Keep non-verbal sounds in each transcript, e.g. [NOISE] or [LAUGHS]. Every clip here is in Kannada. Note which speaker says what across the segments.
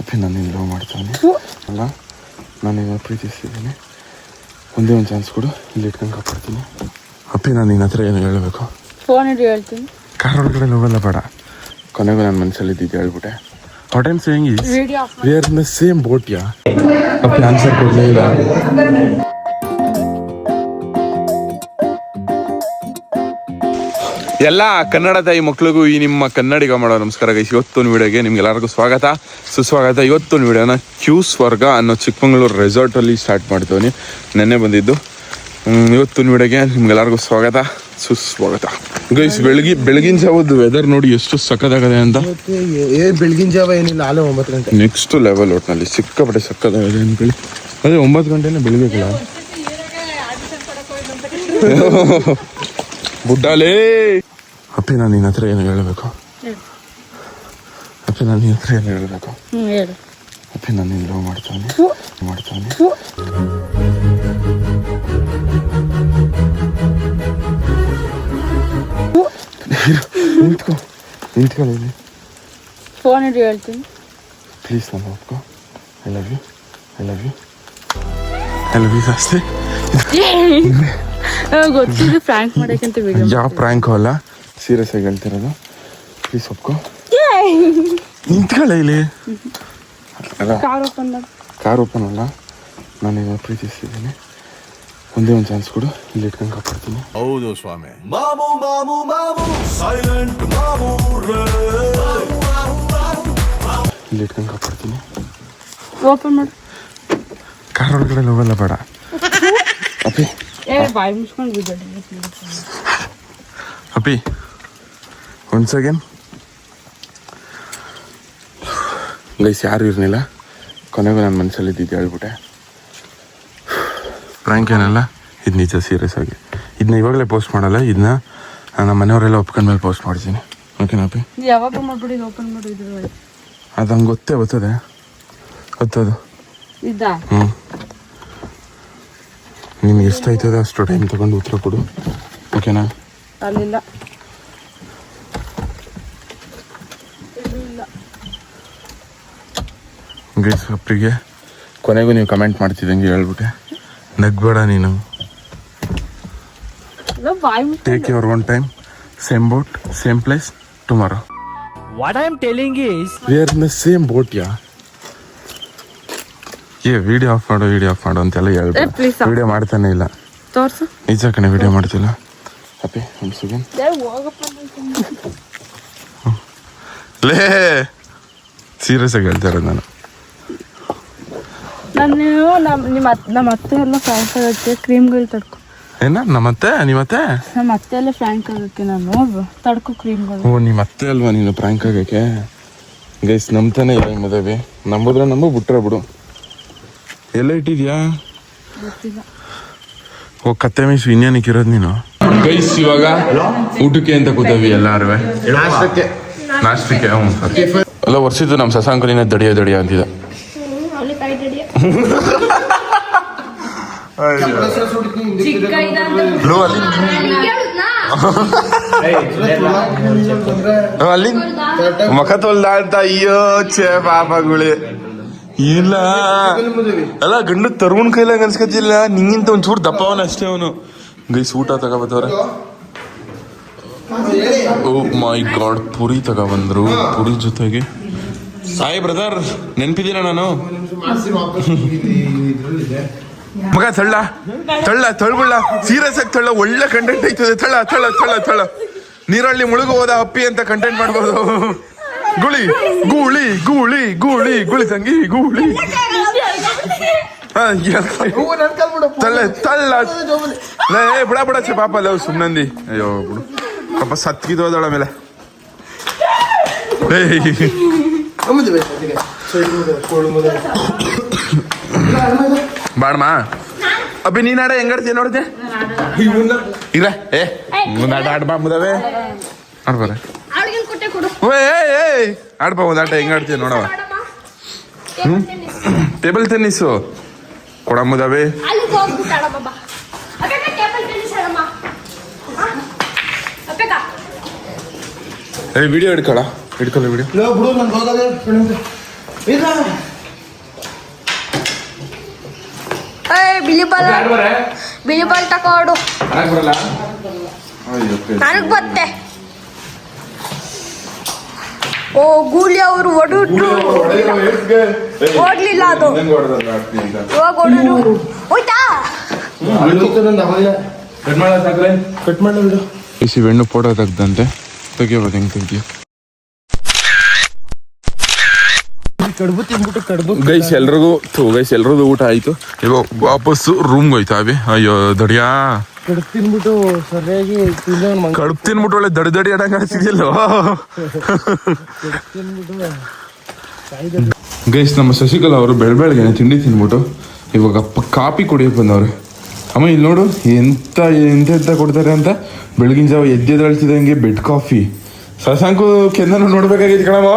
Speaker 1: ಅಪ್ಪಿ ನಾನು ನಿನ್ನ ಲವ್ ಮಾಡ್ತಾನೆ ಅಲ್ಲ ನಾನು ಇವಾಗ ಪ್ರೀತಿಸ್ತಿದ್ದೀನಿ. ಒಂದೇ ಒಂದು ಚಾನ್ಸ್ ಕೊಡು ಇಲ್ಲಿ ಇಟ್ಕೊಂಡು ಕಾಪಾಡ್ತೀನಿ. ಅಪ್ಪಿ ನಾನು ನಿನ್ನ ಹತ್ರ ಏನು ಹೇಳಬೇಕು?
Speaker 2: ಫೋನ್ ಹಿಡಿ ಹೇಳ್ತೀನಿ.
Speaker 1: ಕಾರ್ ಒಳಗಡೆ ಹೋಗಲ್ಲ ಬೇಡ. ಕೊನೆಗೂ ನನ್ನ ಮನಸ್ಸಲ್ಲಿ ಇದ್ದಿದ್ದು ಹೇಳ್ಬಿಟ್ಟೆ. What I'm saying is
Speaker 2: video
Speaker 1: we are in the same boat yeah ಅಪ್ಪಿ ಆನ್ಸರ್ ಕೊಡಲೇ ಎಲ್ಲ ಕನ್ನಡ ತಾಯಿ ಮಕ್ಕಳಿಗೂ ಈ ನಿಮ್ಮ ಕನ್ನಡಿಗ ಮಾಡೋ ನಮಸ್ಕಾರ ಗೈಸ್. ಇವತ್ತೊಂದು ವಿಡಿಯೋಗೆ ನಿಮ್ಗೆಲ್ಲರಿಗೂ ಸ್ವಾಗತ. ಸುಸ್ವಾಗತ. ಇವತ್ತೊಂದು ವಿಡಿಯೋನ ಕ್ಯೂ ಸ್ವರ್ಗ ಅನ್ನೋ ಚಿಕ್ಕಮಂಗ್ಳೂರು ರೆಸಾರ್ಟಲ್ಲಿ ಸ್ಟಾರ್ಟ್ ಮಾಡ್ತೀವಿ ನೆನ್ನೆ ಬಂದಿದ್ದು. ಇವತ್ತೊಂದು ವಿಡಿಯೋಗೆ ನಿಮ್ಗೆಲ್ಲರಿಗೂ ಸ್ವಾಗತ. ಸುಸ್ವಾಗತ. ಗೈಸ್ ಬೆಳಗಿ ಬೆಳಗಿನ ಜಾವದ್ದು ವೆದರ್ ನೋಡಿ ಎಷ್ಟು ಸಕ್ಕದಾಗದೆ ಅಂತ.
Speaker 3: ಏ ಬೆಳಗಿನ ಜಾವ ಏನಿಲ್ಲ ಆಲೆ ಒಂಬತ್ತು ಗಂಟೆ.
Speaker 1: ನೆಕ್ಸ್ಟ್ ಲೆವೆಲ್ ಒಟ್ಟಿನಲ್ಲಿ ಸಿಕ್ಕಾಪಟ್ಟೆ ಸಕ್ಕದಾಗಿದೆ ಅಂದ್ಕೊಳ್ಳಿ ಅದೇ ಒಂಬತ್ತು ಗಂಟೆನೇ ಬೆಳಿಬೇಕಲ್ಲ [LAUGHS] ಬುಡ್ಡಾಲೇ! ಅಪ್ಪಿ ನಾನು ನಿನ್ನ ಹತ್ರ ಏನು ಹೇಳಬೇಕು ಅಪ್ಪಿ ನಾನು ನಿನ್ನ ಹತ್ರ ಏನು ಹೇಳಬೇಕು ಅಪ್ಪಿ ನಾನು ನಿನ್ನ ಲವ್ ಮಾಡ್ತಾನೆ ಮಾಡ್ತಾನೆ ನಿಂತ್ಕೊ ನಿಂತ್ಕೊಳ್ಳಿ
Speaker 2: ಫೋನ್ ಹಿಡಿ ಹೇಳ್ತೀನಿ
Speaker 1: ಪ್ಲೀಸ್ ನಾನು ಒಪ್ಕೊ I love you I love you I love you ಜಾಸ್ತಿ
Speaker 2: ನಂಗ್ ಗೊತ್ತಿದ್ದು ಫ್ರಾಂಕ್ ಮಾಡಕ್ಕಂತ ವಿಡಿಯೋ
Speaker 1: ಯಾವ ಪ್ರ್ಯಾಂಕು ಅಲ್ಲ ಸೀರಿಯಸ್ ಆಗಿ ಹೇಳ್ತಿರೋದು? ಪ್ಲೀಸ್ ಒಪ್ಕೊ. ನಿಂತ್ಕೊಳ್ಳ ಇಲ್ಲಿ. ಅಲ್ಲ
Speaker 2: ಕಾರ್ ಓಪನ್
Speaker 1: ಅಲ್ಲ. ನಾನು ಈಗ ಪ್ರೀತಿಸ್ತಿದ್ದೀನಿ. ಒಂದೇ ಒಂದು ಚಾನ್ಸ್ ಕೊಡು. ಇಲ್ಲಿ ಇಟ್ಕೊಂಡು ಕಾಪಾಡ್ತೀನಿ.
Speaker 4: ಹೌದು ಸ್ವಾಮಿ.
Speaker 5: ಮಾಮು ಮಾಮು ಮಾಮು ಸೈಲೆಂಟ್ ಮಾಮು ರೇ.
Speaker 1: ಇಲ್ಲಿ ಇಟ್ಕೊಂಡು ಕಾಪಾಡ್ತೀನಿ.
Speaker 2: ಓಪನ್ ಮಾಡು.
Speaker 1: ಕಾರ್ ಒಳಗಡೆ ಹೋಗಲ್ಲ ಬೇಡ. ಅಪ್ಪಿ.
Speaker 2: ಏ ಬಾಯಿ ಮುಚ್ಕೊಂಡು
Speaker 1: ಅಪ್ಪಿ. ಒನ್ಸ್ ಅಗೇನ್ ಗೈಸ್ ಯಾರು ಇರಲಿಲ್ಲ. ಕೊನೆಗೂ ನನ್ನ ಮನಸ್ಸಲ್ಲಿ ಇದ್ದಿದ್ದು ಹೇಳ್ಬಿಟ್ಟೆ. ಪ್ರ್ಯಾಂಕ್ ಏನಲ್ಲ? ಇದು ನಿಜ ಸೀರಿಯಸ್ ಆಗಿ. ಇದನ್ನ ಇವಾಗಲೇ ಪೋಸ್ಟ್ ಮಾಡಲ್ಲ? ಇದನ್ನ ನಮ್ಮ ಮನೆಯವರೆಲ್ಲ ಒಪ್ಕೊಂಡ್ಮೇಲೆ ಪೋಸ್ಟ್ ಮಾಡ್ತೀನಿ. ಓಕೆನಾ ಅಪ್ಪಿ
Speaker 2: ಯಾವಾಗ ಮಾಡ್ಬಿಡಿ ಓಪನ್ ಮಾಡು ಇದ್ರ
Speaker 1: ಅದು ಹಂಗೆ ಗೊತ್ತೇ ಗೊತ್ತದೆ. ಗೊತ್ತದು. ಹ್ಞೂ ನಿಮ್ಗೆ ಎಷ್ಟಾಯ್ತದೆ ಅಷ್ಟು ಟೈಮ್ ತಗೊಂಡು ಉತ್ತರ ಕೊಡು. ಓಕೆನಾ
Speaker 2: ಅಲ್ಲಿಲ್ಲ.
Speaker 1: ಗೈಸ್ ಅಪ್ಪಿಗೆ ಕೊನೆಗೂ ನೀವು ಕಮೆಂಟ್ ಮಾಡ್ತಿದ್ದಂಗೆ ಹೇಳ್ಬಿಟ್ಟೆ. ನಗ್ಬೇಡ ನೀನು.
Speaker 2: ಇಲ್ಲ
Speaker 1: take your own time same boat same place tomorrow
Speaker 6: what I am telling is
Speaker 1: we are in the same boat yeah ಏ ವಿಡಿಯೋ ಆಫ್ ಮಾಡು ವಿಡಿಯೋ ಆಫ್ ಮಾಡು ಅಂತೆಲ್ಲ
Speaker 2: ಹೇಳ್ಬಿಟ್ಟು.
Speaker 1: ವಿಡಿಯೋ ಮಾಡ್ತಾನೆ ಇಲ್ಲ.
Speaker 2: ತೋರ್ಸು.
Speaker 1: ನಿಜ ಕಣೆ ವಿಡಿಯೋ ಮಾಡ್ತಿಲ್ಲ. ಹ್ಯಾಪಿ ಒಂದು ಸೆಕೆಂಡ್
Speaker 2: ಏ ಹೋಗಪ್ಪ
Speaker 1: ಲೇ. ಸೀರಿಯಸ್ ಆಗಿ ಹೇಳ್ತಾ ಇರೋದು ನಾನು
Speaker 2: ನಾನು ನಮ್ಮ ನಿಮ್ಮ ನಮ್ಮ ಅತ್ತೆ ಎಲ್ಲ ಆಗುತ್ತೆ ಕ್ರೀಮ್ಗಳು ತಡ್ಕೊ.
Speaker 1: ಏನ? ನಮ್ಮತ್ತೆ ನಿಮ್ಮತ್ತೆ
Speaker 2: ನಮ್ಮ ಅತ್ತೆ? ಎಲ್ಲ ಫ್ರಾಂಕ್ ಆಗುತ್ತೆ ನಾನು ತಡ್ಕೊ ಕ್ರೀಮ್ಗಳು
Speaker 1: ಓ ನಿಮ್ಮ ಅತ್ತೆ ಅಲ್ವಾ ನೀನು ಪ್ರ್ಯಾಂಕ್ ಆಗಕ್ಕೆ? ಗೈಸ್ ನಂಬ್ತಾನೆ ಇಲ್ಲ ಮದುವೆ. ನಂಬಿದ್ರೆ ನಂಬು ಬಿಟ್ರೆ ಬಿಡು. ಎಲ್ಲ ಇಟ್ಟಿದ್ಯಾ? ಓ ಕತ್ತೆ ಮೀಸು ಇನ್ನೇನಕ್ಕಿರೋದು ನೀನು? ಗೈಸ್ ಇವಾಗ ಊಟಕ್ಕೆ ಅಂತ ಕೂತವಿ ಎಲ್ಲಾರು
Speaker 3: ನಾಷ್ಟಕ್ಕೆ.
Speaker 1: ಹ್ಞೂ ಸರಿ ಅಲ್ಲ ವರ್ಷದ್ದು ನಮ್ಮ ಸಸಾಂಕಲಿನ ದಡಿಯ ದಡಿಯ ಅಂತಿದ್ದ ಲೋ, ಅಲ್ಲಿ ಮುಖ ತೊಳ್ದ ಅಂತ? ಅಯ್ಯೋ ಛೇ ಪಾಪಗುಳಿ. ಇಲ್ಲ. ಅಲ್ಲ ಗಂಡು ತರುಣ್ ಕೈಲಾಗ ಅನ್ಸ್ಕತಿಲ್ಲ. ನಿಂಗಿಂತ ಒಂಚೂರು ದಪ್ಪವನ ಅಷ್ಟೇ ಅವನು. ಗೈಸ್ ಊಟ ತಗೋಬತ್ತವ್ರೆ ಓ ಮೈ ಗಾಡ್ ಪುರಿ ತಗೊಬಂದ್ರು ಪುರಿ ಜೊತೆಗೆ. ಸಾಯಿ ಬ್ರದರ್ ನೆನ್ಪಿದ್ದೀನ ನಾನು? ಮಗ ತಳ್ಳ. ತಳ್ಳ ತಳ್ಬಿಡ್ಲ ಸೀರಿಯಸ್ ಆಗಿ ತಳ್ಳ. ಒಳ್ಳೆ ಕಂಟೆಂಟ್ ಐತದೆ. ತಳ್ಳ ತಳ್ಳ ತಳ್ಳ ತಳ್ಳ. ನೀರಲ್ಲಿ ಮುಳುಗು ಹೋದ ಅಪ್ಪಿ ಅಂತ ಕಂಟೆಂಟ್ ಮಾಡ್ಬೋದು. ಗುಳಿ ಗೂಳಿ ಗೂಳಿ ಗೂಳಿ ಗುಳಿ ತಂಗಿ ಗೂಳಿ. ತಳ್ಳ ತಳ್ಳ. ಬಿಡ ಬಿಡ ಪಾಪ ಲವ್ ಸುಮ್ನಂದಿ. ಅಯ್ಯೋ ಬಿಡು. ಪಾಪ ಸತ್ಗಿದೋದಳ ಮೇಲೆ ಏಯ್. ಬಾಡ್ಮ ಅಬ್ಬಿ ನೀನ್ ಆಡ ಹೆಂಗಾಡ್ತೀಯ ನೋಡ್ದೆ ಇಲ್ಲ ಏ ಮುಂದಾಟ ಆಡ್ಬಾ ಮುದವೆ ಆಡ್ಬಾರ. ಓ ಏ ಏ ಆಡ್ಬಾ ಒಂದಾಟ ಹೆಂಗ್ ಆಡ್ತೀಯ ನೋಡವ ಟೇಬಲ್ ಟೆನ್ನಿಸು. ಕೊಡ ಮುದವೆ
Speaker 7: ಅಲ್ಲಿಗೆ ಹೋಗ್ಬಿಟ್ಟಾಳ ಬಾಬಾ ಅಕ್ಕ ಟೇಬಲ್ ಟೆನ್ನಿಸ್ ಆಡಮ್ಮ. ಅಪ್ಪಕ್ಕ
Speaker 1: ಏ ವಿಡಿಯೋ ಹಿಡ್ಕೊಳ ಹಿಡ್ಕೊಳ್ಳಿ ವಿಡಿಯೋ
Speaker 3: ಬಿಡು ನಂಗೆ ಹೋಗೋದೇ
Speaker 7: ಏಯ್ ಬಿಳಿ ಬಾಲ್. ಬಿಳಿ ಬಾಲ್ ತಕೊಂಡು
Speaker 1: ಬರಲ್ಲ? ಅಯ್ಯೋ
Speaker 7: ನನಗ್ ಬತ್ತೆ. ಓ ಗೂಲಿ ಅವರು ಒಡುಟ್ರು ಓಡ್ಲಿಲ್ಲ ಅದು. ಇವಾಗ ಓಡೋದು ಹೋಯ್ತಾ?
Speaker 3: ಕಟ್ ಮಾಡಿ ಬಿಡು.
Speaker 1: ಬಿಸಿ ಬೆಣ್ಣು ಫೋಟೋ ತೆಗ್ದಂತೆ ತೆಗಿಬೋದು ಹೆಂಗ್ ತೆಗಿಯೋ
Speaker 3: ಕಡುಬು ತಿನ್ಬಿಟ್ಟು ಕಡುಬು
Speaker 1: ಗೈಸ್ ಎಲ್ರಿಗೂ ಥೂ ಗೈಸ್ ಎಲ್ರದ್ದು ಊಟ ಆಯ್ತು. ಇವಾಗ ವಾಪಸ್ಸು ರೂಮ್ಗೆ ಹೋಯ್ತಾ ಬಿ ಅಯ್ಯೋ ದಡಿಯಾ.
Speaker 3: ಕಡುಬು ತಿನ್ಬಿಟ್ಟು ಸರಿಯಾಗಿ
Speaker 1: ಕಡುಬು ತಿನ್ಬಿಟ್ಟು ಒಳ್ಳೆ ದಡಿ ದಡಿ ಆಡಂಗ್ ಆಡ್ತಿದ್ಯಲ್ಲೋ ಗೈಸ್ ನಮ್ಮ ಶಶಿಕಲಾ ಅವರು ಬೆಳ ಬೆಳಗ್ಗೆನೆ ತಿಂಡಿ ತಿನ್ಬಿಟ್ಟು ಇವಾಗ ಕಾಫಿ ಕಾಪಿ ಕುಡಿಯಕ್ಕೆ ಬಂದವ್ರೆ. ಅಮ್ಮ ಇಲ್ಲಿ ನೋಡು ಎಂತ ಎಂತ ಎಂತ ಕೊಡ್ತಾರೆ ಅಂತ ಬೆಳಗಿನ ಜಾವ ಎದ್ದೆದಳ್ತಿದಂಗೆ ಬೆಡ್ ಕಾಫಿ ಶಶಾಂಕು ಕೆಂದನ ನೋಡ್ಬೇಕಾಗಿತ್ತು ಕಣವ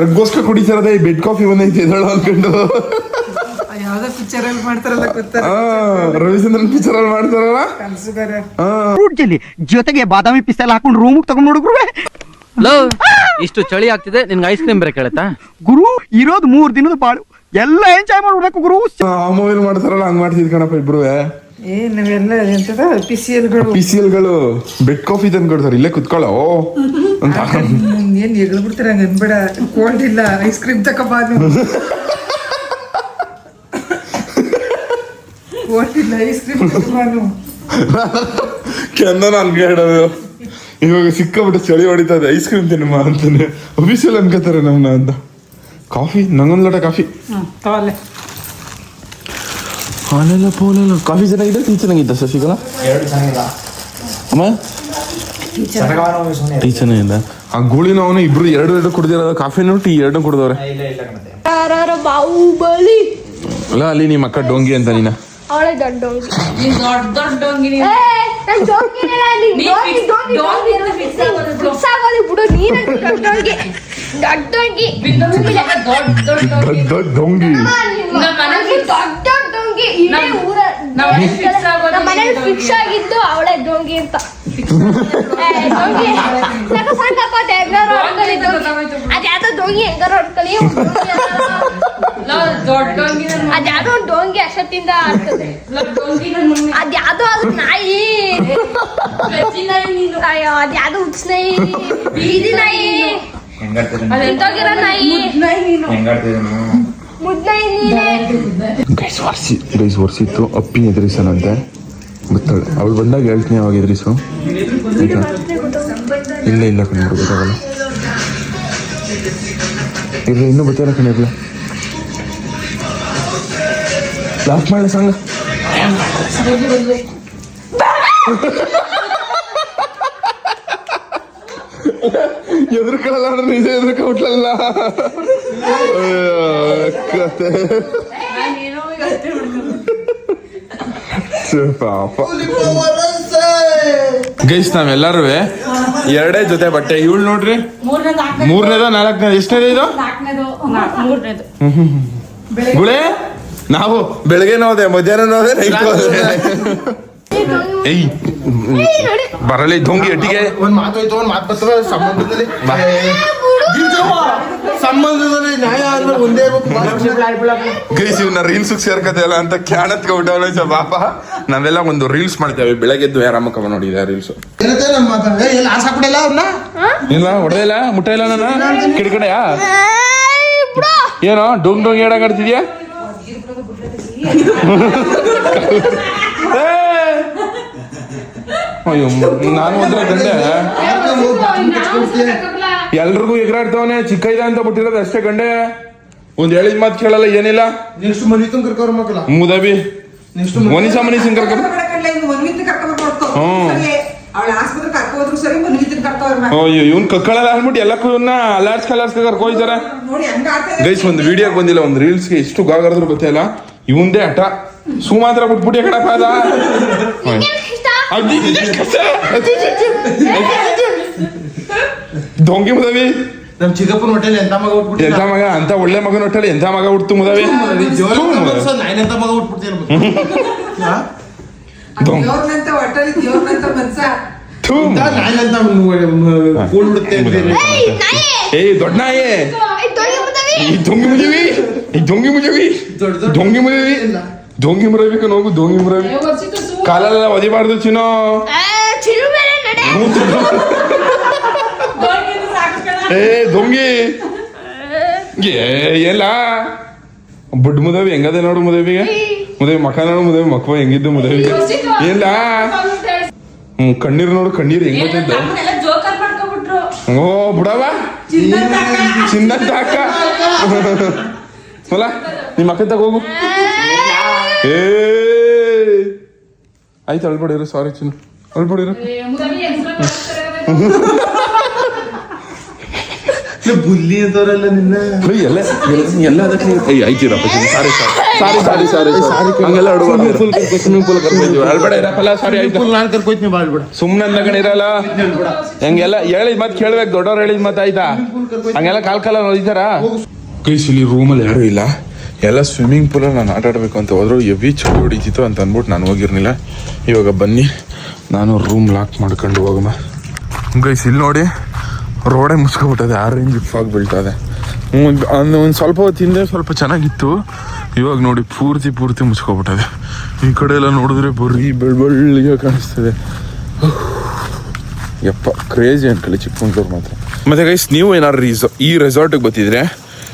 Speaker 1: ರಗ್ಗೋಸ್ಕರ ಕುಡಿತಾರದ ಈ ಬೆಡ್ ಕಾಫಿ ಬಂದೈತಿ ಎದಳು ಅನ್ಕೊಂಡು. ರವಿಚಂದ್ರನ್ ಪಿಕ್ಚರ್ ಅಲ್ಲಿ ಮಾಡ್ತಾರಲ್ಲ?
Speaker 8: ಜೊತೆಗೆ ಬಾದಾಮಿ ಪಿಸ್ತಲ್ ಹಾಕೊಂಡು ರೂಮ್ ತಗೊಂಡ್ ಹುಡುಗ್ರು
Speaker 6: ಲೋ ಇಷ್ಟು ಚಳಿ ಆಗ್ತಿದೆ ನಿನ್ಗೆ ಐಸ್ ಕ್ರೀಮ್ ಬೇರೆ ಕೇಳತ್ತಾ?
Speaker 8: ಗುರು ಇರೋದು ಮೂರ್ ದಿನದ ಬಾಳು ಎಲ್ಲ ಎಂಜಾಯ್ ಮಾಡ್ಬಿಡ್ಬೇಕು ಗುರು.
Speaker 1: ಆ ಮೂವಿಲ್ ಮಾಡ್ತಾರಲ್ಲ ಹಂಗ್ ಮಾಡ್ತಿದ್ ಕಣಪ್ಪ ಇಬ್ರು
Speaker 4: ಪಿ ಸಿ ಎಲ್ಗಳು
Speaker 1: ಪಿ ಸಿ ಎಲ್ಗಳು ಬೆಡ್ ಕಾಫಿ ತಂದು ಕೊಡ್ತಾರೆ ಇಲ್ಲೇ ಕುತ್ಕೊಳ್ಳೋ. ಅಂತ.
Speaker 4: ಏನು ಎಗಳು ಬಿಡ್ತಾರೆ ಹಂಗ ಅನ್ಬೇಡ. ಕೋಲ್ಡ್ ಇಲ್ಲ ಐಸ್ ಕ್ರೀಮ್ ತಕ್ಕಪ್ಪ ಕೋಲ್ಡ್ ಇಲ್ಲ ಐಸ್ ಕ್ರೀಮ್ ತಕಬಾನು
Speaker 1: ಕೆಂದನ ಹೇಳೋದು ಇವಾಗ ಸಿಕ್ಕಾಬಿಟ್ಟು ಚಳಿ ಹೊಡಿತದೆ ಐಸ್ ಕ್ರೀಮ್ ತಿನ್ನಮ್ಮ ಅಂತಾನೆ. ಬಿಸಿಲ್ ಅನ್ಕೋತಾರೆ ನಮ್ಮನ್ನ ಅಂತ. ಕಾಫಿ ನಂಗೊಂದು ಲೋಟ ಕಾಫಿ
Speaker 4: ತವಲೆ
Speaker 1: ಹಾಲೆಲ್ಲ ಪೋಲೆಲ್ಲ ಕಾಫಿ ಚೆನ್ನಾಗಿದೆ ಟೀ ಚೆನ್ನಾಗಿದ್ದ ಶಶಿಕಲಾ ಅಮ್ಮ? ಟೀ ಚೆನ್ನಾಗಿಲ್ಲ. ಆ ಗುಳಿನ ಅವನು ಇಬ್ರು ಎರಡು ಎರಡು ಕುಡ್ದಿರೋದು ಕಾಫಿನೂ ಟೀ ಎರಡು ಕುಡ್ದವ್ರೆ.
Speaker 7: ಯಾರ ಬಾಹುಬಲಿ
Speaker 1: ಅಲ್ಲ ಅಲ್ಲಿ ನಿಮ್ಮ ಅಕ್ಕ ಡೋಂಗಿ ಅಂತ ನೀನ.
Speaker 7: ಅವಳೆ ದೊಡ್ಡ ಡೊಂಗಿ. ದೊಡ್ಡ ಡೋಂಗಿ ದೊಡ್ಡ ನೀನ್ ಡೋಂಗಿ ಡೋಂಗಿ ಡೋಂಗಿ ಅಂತ fix ಆಗೋದು ಬಿಡು ನೀನಂತೂ ದೊಡ್ಡ ಡೋಂಗಿ. ದೊಡ್ಡ ಡೋಂಗಿ.
Speaker 1: ದೊಡ್ಡ ಡೋಂಗಿ.
Speaker 7: ದೊಡ್ಡ ಡೊಂಗಿ. ಇಡೀ ಊರ- ನಮ್ಮ ಮನೇಲಿ ಫಿಕ್ಸ್ ಆಗಿದ್ದು ಅವಳೆ ಡೋಂಗಿ ಅಂತ. ಏ, ಡೊಂಗಿ. ಸಾಕಪ್ಪ, ಅದ್ ಹೆಂಗಾರು ಹೊಡ್ಕೊಳ್ಳಿ ಡೊಂಗಿ. ಅದ್ಯಾವ್ದೋ ಡೊಂಗಿ ಹೆಂಗಾರು ಹೊಡ್ಕೊಳ್ಳಿ, ಅವ್ನ್ ಅದು ಅಲ್ಲ. ಅದ್ಯಾವ್ದೋ ಒಂದ್ ಡೊಂಗಿ ಅಷ್ಟೊತ್ತಿಂದ ಆಗ್ತದೆ. ಅದ್ಯಾವ್ದೋ ಅದು ನಾಯಿ. ಅಯ್ಯೋ ಅದ್ಯಾವ್ದೋ ಹುಚ್ಚ ನಾಯಿ ಬೀದಿ ನಾಯಿ. ನಿಂತೋಗಿರೋ ನಾಯಿ. ನೀನೆ?
Speaker 1: ಗೈಸ್ ವರ್ಷಿ ಗೈಸ್ ವರ್ಷಿತ್ತು ಅಪ್ಪಿ ಎದುರಿಸನಂತೆ ಗೊತ್ತಾಳೆ ಅವಳು ಬಂದಾಗ ಹೇಳ್ತೀನಿ ಅವಾಗ ಎದುರಿಸು. ಆಯ್ತಾ ಇಲ್ಲ ಇಲ್ಲ ಕಣ್ಬಿಡು ಗೊತ್ತಾಗಲ್ಲ. ಇಲ್ಲ ಇನ್ನೂ ಗೊತ್ತಿಲ್ಲ ಕಣ್ಣಿರ್ಲ ಲಾಸ್ಟ್ ಮಾಡಲಿ ಸಂಗ ಎದುರ್ಕೊಳ್ಳಲ್ಲ. ಅಂದ್ರೆ ನಿಜ ಎದುರ್ಕೊಬಿಟ್ಲಲ್ಲ ಕತೆ ಪಾಪ. ಗೈಸ್ ನಾವೆಲ್ಲರೂ ಎರಡೇ ಜೊತೆ ಬಟ್ಟೆ. ಇವಳು ನೋಡ್ರಿ? ಮೂರನೇದ ನಾಲ್ಕನೇದ ಎಷ್ಟನೇದ ಇದು? ಗುಳೆ ನಾವು ಬೆಳಗ್ಗೆ ನೋದೆ ಮಧ್ಯಾಹ್ನ ನೋದೆ ನೈಟ್ ಹೋದೆ. ಏಯ್ ಬರಲಿ ಡೊಂಗಿ ಒಟ್ಟಿಗೆ
Speaker 3: ಒಂದ್ ಮಾತು ಹೋಯ್ತು ಒಂದ್ ಮಾತು ಬರ್ತವೆ ಸಂಬಂಧದಲ್ಲಿ. ಸಂಬಂಧದಲ್ಲಿ ನ್ಯಾಯ ಅಂದ್ರೆ ಒಂದೇ
Speaker 1: ಗೈಸ್ ಇವನ್ನ ರೀಲ್ಸ್ ಸೇರ್ಕತೆಯಲ್ಲ ಅಂತ ಕ್ಯಾಣತ್ಗೆ ಊಟ ಪಾಪ ನಾವೆಲ್ಲ ಒಂದು ರೀಲ್ಸ್ ಮಾಡ್ತೇವೆ. ಬೆಳಗ್ಗೆದ್ದು ಯಾರಮ್ಮಕ್ಕವ ನೋಡಿದೆ ರೀಲ್ಸ್. ಇಲ್ಲ ಹೊಡೆಯಲ್ಲ ಇಲ್ಲ ಮುಟ್ಟ ಇಲ್ಲ ನನ್ನ. ಕಿಡ್ಕಡೆಯಾ. ಏನೋ ಡೊಂಗ್ ಡೊಂಗ್ ಹೇಳಂಗ್ ಆಡ್ತಿದ್ಯಾ? ಏ! ಅಯ್ಯೋ [LAUGHS] ನಾನು ಒಂದ್ರ ಗಂಡೆ ಎಲ್ರಿಗೂ ಎಗರಾಡ್ತವನೆ ಚಿಕ್ಕ ಇದ ಅಂತ ಬಿಟ್ಟಿರೋದು ಅಷ್ಟೇ ಗಂಡೆ. ಒಂದ್ ಹೇಳಿದ ಮಾತು ಕೇಳಲ್ಲ ಏನಿಲ್ಲ.
Speaker 3: ನೆಕ್ಸ್ಟ್ ಮನಿ ತುಂಬ ಕರ್ಕೋರ್ ಮಕ್ಕಳ
Speaker 1: ಮುದಬಿ
Speaker 3: ಮನೀಷ
Speaker 1: ಮನೀಷ್ ಮನಿಸಿನ ಕರ್ಕ ಅಯ್ಯೋ ಇವ್ನ್ ಕಕ್ಕಳಲ್ಲ ಅಂದ್ಬಿಟ್ಟು ಎಲ್ಲಕ್ಕೂ ಇವನ್ನ ಅಲ್ಲಾಡ್ಸ್ಕ ಅಲ್ಲಾಡ್ಸ್ಕ ಕರ್ಕೋಯ್ತಾರೆ ಗೈಸ್ ಒಂದು ವಿಡಿಯೋಗೆ ಬಂದಿಲ್ಲ ಒಂದು ರೀಲ್ಸ್ಗೆ ಎಷ್ಟು ಗಾಗರ್ದ್ರು ಗೊತ್ತಿಲ್ಲ ಇವಂದೇ ಹಠ. ಸು ಮಾತ್ರ ಬಿಟ್ಬಿಟ್ಟು ಕಡಪ್ಪ ಅದ.
Speaker 7: ಇಷ್ಟ
Speaker 1: ದೊಂಗಿ ಮುದವಿ
Speaker 3: ನಮ್ ಚಿಕ್ಕಪ್ಪನ ಹೊಟ್ಟೆಲಿ ಎಂತ ಮಗ
Speaker 1: ಎಂತ
Speaker 3: ಉಟ್ಬಿಟ್ಟಿಲ್ಲ
Speaker 1: ಮಗ? ಅಂತ ಒಳ್ಳೆ ಮಗನ ಹೊಟ್ಟೆಲಿ ಎಂತ ಮಗ ಹುಟ್ಟು ಮುದವಿ?
Speaker 3: ನಾನ್ ಎಂತ ಮಗ. ಉಟ್ಬಿಡ್ತೀನಿ
Speaker 1: ಡೊಂಗ್
Speaker 4: ದೇವ್ರನಂತ ಹೊಟ್ಟಲಿ ದೇವ್ರನಂತ ಮನ್ಸ.
Speaker 7: ಏಯ್
Speaker 1: ದೊಡ್ಡ ನಾಯಿ!
Speaker 7: ಮುದವಿ.
Speaker 1: ಈ ದೊಂಗಿ ಮುಜವಿ ಈ ದೊಂಗಿ ಮುಜವಿ ದೊಂಗಿ ಮುಜವಿ ದೊಂಗಿ ಮುರಬೇಕು ನೋವು ದೊಂಗಿ ಮುರವಿ. ಕಾಲೆಲ್ಲ ಒದಿಬಾರ್ದು ಚಿನ್ನೋ?
Speaker 7: ಆ, ಚಿರು ನಡೆ.
Speaker 1: ಏ ದೊಂಗಿ. ಏ ಎಲ್ಲ ಬುಡ್ ಮುದವಿ ಹೆಂಗದೆ ನೋಡು ಮುದವಿಗೆ? ಮುದವಿ ಮಕ ನೋಡು ಮುದವಿ ಮಕ್ಕ ಹೆಂಗಿದ್ದು ಮುದವಿಗೆ ಏಲ್ಲ ಹ್ಮ್ ಕಣ್ಣೀರ್ ನೋಡು ಕಣ್ಣೀರ್ ಹೆಂಗ್ ಗೊತ್ತಿದ್ದ
Speaker 2: ಜೋಕರ್ ಮಾಡ್ಕೊಬಿಟ್ರು
Speaker 1: ಓ ಬುಡವ? ಚಿನ್ನ ಅಕ್ಕ ಹೊಲ ನಿಮ್ಮ ಅಕ್ಕ ತಗೋಗು. ಏ. ಆಯ್ತು ಅಳ್ಬಿಡಿರು ಸಾರಿ ಚಿನ್ನ. ಅಳ್ಬಿಡಿರು.
Speaker 3: ಬುಲ್ಲಿ ಅಂತವ್ರಲ್ಲ ನಿನ್ನ.
Speaker 1: ಎಲ್ಲ ಎಲ್ಲ- ಅದಕ್ಕೆ ಏಯ್ ಆಯ್ತಿರಪ್ಪ ಸಾರಿ ಸಾರಿ ಸಾರಿ ಸಾರಿ ಸಾರಿ. ಹಂಗೆಲ್ಲ ಸ್ವಿಮ್ಮಿಂಗ್ ಪೂಲ್ ಕರ್ಕೊಂಡು ಅಳ್ಬೇಡ ಇರಪ್ಪಲ್ಲ ಸಾರಿ ಆಯ್ತು.
Speaker 3: ನಾನು ಕರ್ಕೋಯ್ತೀನಿ ಬಾಳ್ಬೇಡ
Speaker 1: ಸುಮ್ಮನೆ ಅಂದ ಇರಲ್ಲ. ಹೆಂಗೆಲ್ಲ ಹೇಳಿದ ಮತ್ತೆ ಕೇಳ್ಬೇಕು ದೊಡ್ಡವ್ರು ಹೇಳಿದ ಮತ್ತೆ ಆಯ್ತಾ? ಹಂಗೆಲ್ಲ ಕಾಲ್ ಕಾಲ ನೋಡಿದಾರ ಕೈಸಿಲಿ ರೂಮಲ್ಲಿ ಯಾರು ಇಲ್ಲ? ಎಲ್ಲ ಸ್ವಿಮ್ಮಿಂಗ್ ಪೂಲಲ್ಲಿ ನಾನು ಆಟ ಆಡಬೇಕು ಅಂತ ಹೋದ್ರು ಎವಿ ಚಳಿ ಹೊಡಿತಿತ್ತು ಅಂತ ಅಂದ್ಬಿಟ್ಟು ನಾನು ಹೋಗಿರ್ಲಿಲ್ಲ. ಇವಾಗ ಬನ್ನಿ, ನಾನು ರೂಮ್ ಲಾಕ್ ಮಾಡ್ಕೊಂಡು ಹೋಗಮ್ಮ. ಗೈಸ್ ಇಲ್ಲಿ ನೋಡಿ, ರೋಡೇ ಮುಚ್ಕೊಬಿಟ್ಟದೆ ರೇಂಜ್ ಫಾಗ್ ಬೀಳ್ತದೆ ಒಂದು ಒಂದು ಸ್ವಲ್ಪ ಹೊತ್ತು ಸ್ವಲ್ಪ ಚೆನ್ನಾಗಿತ್ತು. ಇವಾಗ ನೋಡಿ, ಪೂರ್ತಿ ಪೂರ್ತಿ ಮುಚ್ಕೊಬಿಟ್ಟದೆ ಈ ಕಡೆ ಎಲ್ಲ ನೋಡಿದ್ರೆ ಬರೀ ಬೆಳ್ಬಳ್ಳಿಗೆ ಕಾಣಿಸ್ತದೆ. ಯಪ್ಪ ಕ್ರೇಜಿ ಅನ್ಕೊಳ್ಳಿ ಚಿಕ್ಕಮಂಗ್ಳೂರು ಮಾತ್ರ. ಮತ್ತೆ ಗೈಸ್ ನೀವು ಏನಾದ್ರು ರೀಸ ಈ ರೆಸಾರ್ಟಿಗೆ ಬರ್ತಿದ್ರೆ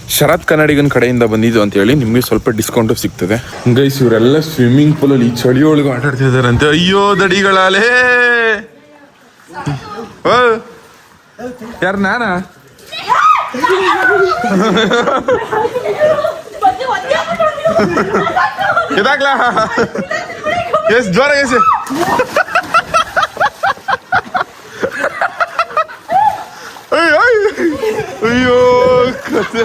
Speaker 1: ಶರತ್ ಕನ್ನಡಿಗನ ಕಡೆಯಿಂದ ಬಂದಿದ್ದು ಅಂತ ಹೇಳಿ ನಿಮಗೆ ಸ್ವಲ್ಪ ಡಿಸ್ಕೌಂಟು ಸಿಗ್ತದೆ. ಗೈಸ್ ಇವರೆಲ್ಲ ಸ್ವಿಮ್ಮಿಂಗ್ ಪೂಲಲ್ಲಿ ಚಳಿಯೊಳಗೆ ಆಟ ಆಡ್ತಿದಾರಂತೆ. ಅಯ್ಯೋ, ದಡಿಗಳಾಲೇ! ಯಾರು, ನಾನಾ? ಇದಾಗ್ಲಾ? ಎಸ್ ಜ್ವರ ಎಸ್. ಅಯ್ಯೋ, ಕತೆ.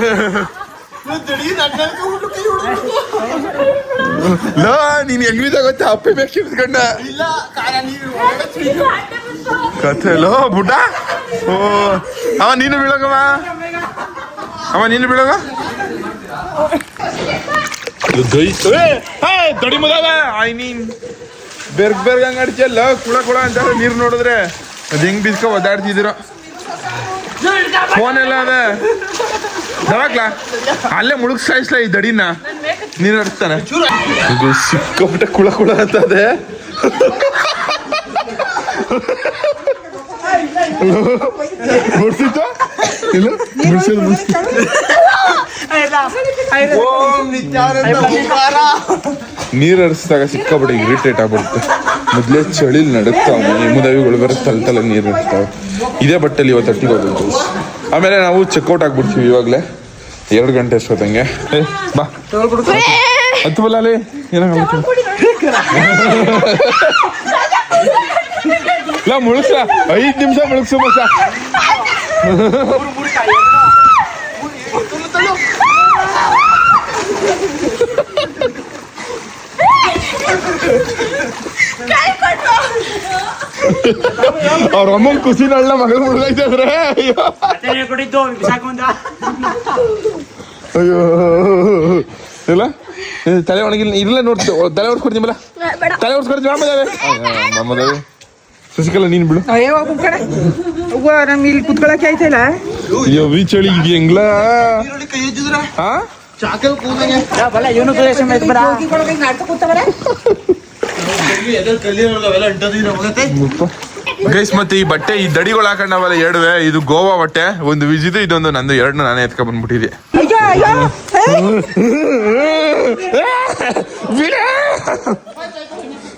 Speaker 1: ನೀನ್ ಹೆಂಗಿದ ಗೊತ್ತ? ಅಪ್ಪಿ ಬೇಕು ಹಿಡ್ಕೊಂಡ ಕತೆ ಲೋ ಬುಡ ಓ, ಅವ ನೀನು ಬೀಳೋಗವ? ಅವ ನೀನು ಬೀಳೋಗ? ಐ ಮೀನ್, ಬೆರ್ಗ್ ಬೆರ್ಗ್ ಹಂಗ ಅಡ್ಚಲ್ಲ ಕುಳ ಕುಳ ಅಂತಾರೆ ನೀರು ನೋಡಿದ್ರೆ. ಅದ್ ಹೆಂಗ್ ಬಿಸ್ಕೊ ಒದ್ದಾಡ್ತಿದ್ದೀರ. ಫೋನ್ ಎಲ್ಲ ಅದ. ದವಾಕ್ಲಾ ಅಲ್ಲೇ ಮುಳುಗ್ ಸಾಯಿಸ್ಲ ಈ ದಡಿನ? ನೀನ್ ಹರಿಸ್ತಾನೆ ಇದು ಸಿಕ್ಕಾಪಟ್ಟೆ ಕುಳ ಕುಳ ಅಂತದೆ ಮುಡ್ಸಿತ್ತ ಇಲ್ಲ? ಮುಡ್ಸಿದ್ ಮುಡ್ಸಿದ್ ನೀರ್ ಹರಿಸಿದಾಗ ಸಿಕ್ಕಾಪಟ್ಟೆ ಇರಿಟೇಟ್ ಆಗ್ಬಿಡುತ್ತೆ. ಮೊದ್ಲೇ ಚಳಿಲಿ ನಡುತ್ತಾವ ಮುದವಿಗಳು ಬೇರೆ ತಲೆ ತಲೆ ನೀರು ಇರ್ತಾವೆ ಇದೇ ಬಟ್ಟೆಲಿ ಇವತ್ತು ಅಟ್ಟಿಗೆ ಹೋಗ್ಬಿಟ್ಟು ಆಮೇಲೆ ನಾವು ಚೆಕ್ಔಟ್ ಆಗ್ಬಿಡ್ತೀವಿ ಇವಾಗಲೇ. ಎರಡು ಗಂಟೆ ಅಷ್ಟೊತ್ತಂಗೆ. ಬಾ. ಹತ್ತು ಬಲ್ಲ ಅಲ್ಲಿ ಏನಾಗುತ್ತೆ ಇಲ್ಲ ಮುಳುಗ್ಸ ಐದು ನಿಮಿಷ ಮುಳುಗ್ಸು ಮಸ ಅವ್ರ ಅಮ್ಮನ್ ಖುಷಿನಳ್ಳ ಮಗನ ಮುಳುಗೈತಂದ್ರೆ ಅಯ್ಯೋ. ಅಯ್ಯೋ. ಇಲ್ಲ? ತಲೆ ಒಣಗಿಲ್ಲ ಇಲ್ಲ ನೋಡ್ತು ತಲೆ ಹೊಡ್ಸ್ಕೊಡ್ತೀನಿ ಬಲ್ಲ
Speaker 7: ಬೇಡ.
Speaker 1: ತಲೆ ಹೊಡ್ಸ್ಕೊಡ್ತೀನಿ ಮಾಮದೇವೆ ಮಾಮದೇವೆ ಶಶಿಕಲಾ ನೀನ್ ಬಿಡು.
Speaker 4: ಅಯ್ಯೋ ಕಡೆ. ಅವ್ವ ನಮ್ಗೆ ಇಲ್ಲಿ ಕುತ್ಕೊಳಕ್ಕೆ ಆಯ್ತಲ್ಲ
Speaker 1: ಅಯ್ಯೋ ಚಳಿ ಇದೆಯಂಗ್ಲಾ ಹೆಂಗ್ಲ
Speaker 3: ಕೈ ಹಚ್ಚಿದ್ರ
Speaker 1: ಹಾ
Speaker 3: ಚಾಕಲ್ ಕೂದಂಗೆ
Speaker 4: ನಾಟಕ ಕೂತವರ?
Speaker 3: ಎದಲ್ಲಿ ಕಲ್ಲಿರೋಲ್ಲ ಅವೆಲ್ಲ ಅಂಟದಿರ ಹೋಗತ್ತೆ.
Speaker 1: ಗೈಸ್ ಮತ್ತೆ ಈ ಬಟ್ಟೆ ಈ ದಡಿಗಳು ಹಾಕೊಂಡವಲ್ಲ ಎರಡುವೆ ಇದು ಗೋವಾ ಬಟ್ಟೆ ಒಂದು ವಿಜಿದು ಇದೊಂದು ನಂದು ಎರಡನ್ನ ನಾನೇ ಎತ್ಕೊಂಡ್ ಬಂದ್ಬಿಟ್ಟಿದೆ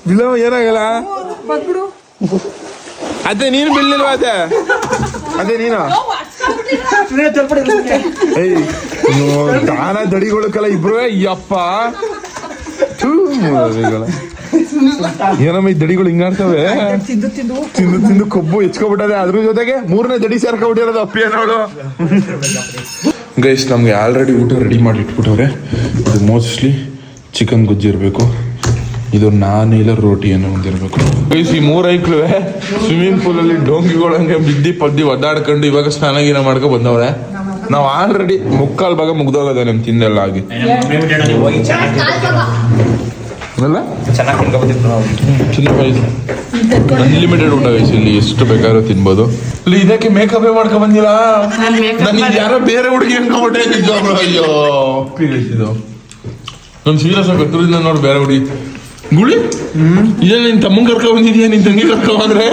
Speaker 1: ಬಿಳೋ ಏನಾಗಲ್ಲ? ಅದೇ ನೀನು ಬೀಳ್ಲಿಲ್ವಾ ಅದೇ? ಅದೇ ನೀನು? ದಾನ ದಡಿಗಳಕ್ಕಲ್ಲ ಇಬ್ರು ಅಯ್ಯಪ್ಪ. ಏನಮ್ಮ ಈ ದಡಿಗಳು ಹಿಂಗಾಡ್ತವೆ
Speaker 4: ತಿಂದು ತಿಂದು
Speaker 1: ತಿಂದು ತಿಂದು ಕೊಬ್ಬು ಹೆಚ್ಕೊಬಿಟ್ಟದೆ. ಅದ್ರ ಜೊತೆಗೆ ಮೂರನೇ ದಡಿ ಸೇರ್ಕೊಬಿಟ್ಟಿರೋದು ಅಪ್ಪಿ ಅನ್ನೋಳು ಗೈಸ್ ನಮ್ಗೆ ಆಲ್ರೆಡಿ ಊಟ ರೆಡಿ ಮಾಡಿ ಇಟ್ಬಿಟ್ಟವ್ರೆ ಇದು ಮೋಸ್ಟ್ಲಿ ಚಿಕನ್ ಗುಜ್ಜಿ ಇರಬೇಕು. ಇದು ನಾನು ಇಲ್ಲ ರೋಟಿ ಅನ್ನೋ ಒಂದಿರಬೇಕು ಗೈಸ್ ಈ ಮೂರು ಐಕ್ಳುವೆ ಸ್ವಿಮ್ಮಿಂಗ್ ಪೂಲಲ್ಲಿ ಡೋಂಗಿಗಳಂಗೆ ಬಿದ್ದಿ ಪದ್ದಿ ಒದ್ದಾಡ್ಕೊಂಡು ಇವಾಗ ಸ್ನಾನ ಗೀನ ಮಾಡ್ಕೊ ಬಂದವ್ರೆ. ನಾವು ಆಲ್ರೆಡಿ ಮುಕ್ಕಾಲ್ ಭಾಗ ಮುಗ್ದೋಗದೆ ನಮ್ ತಿಂದೆಲ್ಲ ಆಗಿ. ಅಲ್ಲ? ಅನ್ಲಿಮಿಟೆಡ್ ಊಟ ಗೈಸ್ ಇಲ್ಲಿ ಎಷ್ಟು ಬೇಕಾದ್ರೂ ತಿನ್ಬೋದು. ಇಲ್ಲಿ ಇದಕ್ಕೆ ಮೇಕಪ್ ಮಾಡ್ಕೊಂಡ್ ಬಂದಿಲ್ಲ? ನನಗೆ ಯಾರೋ ಬೇರೆ ಹುಡುಗಿ ಅನ್ಕೊಂಡ್ಬಿಟ್ಟೆ ನಿಜವಾಗ್ಲೂ ಅಯ್ಯೋ ಇದು. ನಮ್ ಸೀರಿಯಸ್ ಆಗಿ ಗೊತ್ತಿರೋದ್ರಿಂದ ನೋಡಿ ಬೇರೆ ಹುಡುಗಿ. ಗುಳಿ ಇದೇ ನಿನ್ ತಮ್ಮಂಗ್ ಕರ್ಕೊಂಡ್ ಬಂದಿದ್ಯಾ? ನಿನ್ ತಂಗಿ ಕರ್ಕೊಂಡ್ ಬಂದ್ರೆ?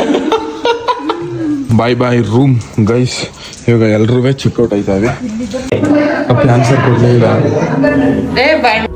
Speaker 1: ಬಾಯ್ ಬಾಯ್ ರೂಮ್ ಗೈಸ್ ಇವಾಗ ಎಲ್ರೂ ಚೆಕ್ಔಟ್ ಆಯ್ತಾವೆ ಆನ್ಸರ್ ಕೊಡ್ಲೇ ಇಲ್ಲ